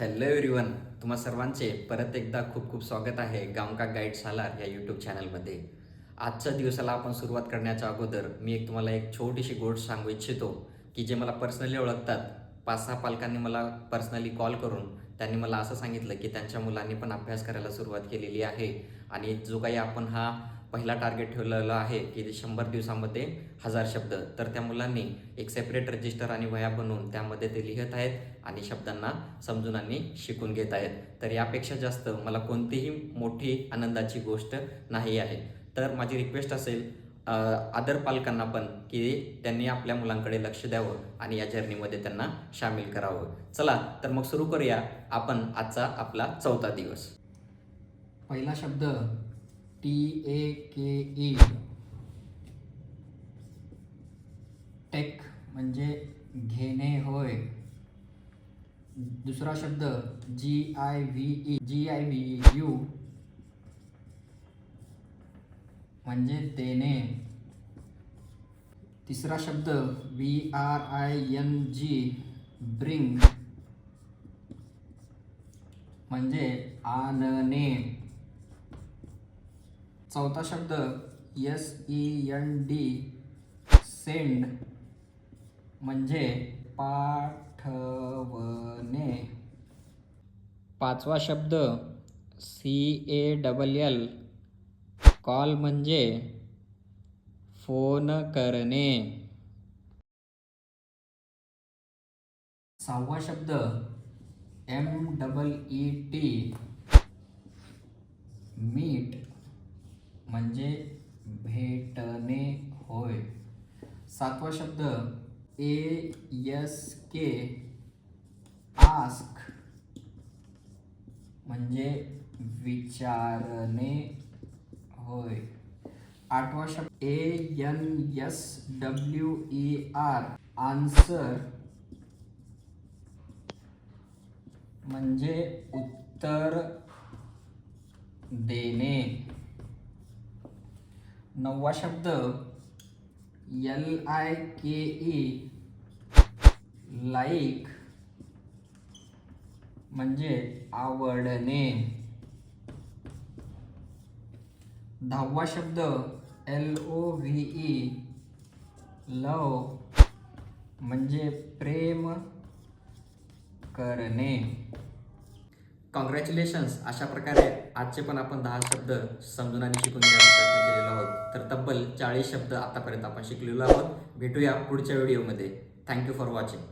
Hello everyone तुम्हा सर्वांचे परत एकदा खूप खूप स्वागत आहे गावका गाईड सालार या यूट्यूब चॅनलमध्ये आजच्या दिवसाला आपण सुरुवात करण्याच्या अगोदर मी एक तुम्हाला एक छोटीशी गोष्ट सांगू इच्छितो की जे मला पर्सनली ओळखतात. पाच सहा पालकांनी मला पर्सनली कॉल करून त्यांनी मला असं सांगितलं की त्यांच्या मुलांनी पण अभ्यास करायला सुरुवात केलेली आहे. आणि जो काही आपण हा पहिला टार्गेट ठेवलेला आहे की शंभर दिवसामध्ये हजार शब्द. तर त्या मुलांनी एक सेपरेट रजिस्टर आणि वह्या बनवून त्यामध्ये ते लिहित आहेत आणि शब्दांना समजून आणि शिकून घेत आहेत. तर यापेक्षा जास्त मला कोणतीही मोठी आनंदाची गोष्ट नाही आहे. तर माझी रिक्वेस्ट असेल आदर पालकांना पण की त्यांनी आपल्या मुलांकडे लक्ष द्यावं आणि या जर्नीमध्ये त्यांना सामील करावं. चला तर मग सुरू करूया आपण आजचा आपला चौथा दिवस. पहिला शब्द T A K E. Take म्हणजे घेणे होय. दुसरा शब्द G I V E. G I V U म्हणजे देणे. तिसरा शब्द V R I N G bring म्हणजे आणणे. चौथा शब्द S E N D send म्हणजे पाठवणे. पाचवा शब्द C A double L call म्हणजे फोन करणे. सहावा शब्द M double E T meet म्हणजे भेटणे होय. सातवा शब्द ए यस के आस्क म्हणजे विचारणे होय. आठवा शब्द A N S W E R answer म्हणजे उत्तर देणे. नववा शब्द L I K E like म्हणजे आवडणे. दहावा शब्द L O V E love म्हणजे प्रेम करणे. कॉंग्रॅच्युलेशन्स अशा प्रकारे आजचे पण आपण दहा शब्द समजून आणि शिकून घेण्याचा प्रयत्न केलेला आहोत. तर तब्बल चाळीस शब्द आतापर्यंत आपण शिकलेलो आहोत. भेटूया पुढच्या व्हिडिओमध्ये. Thank you for watching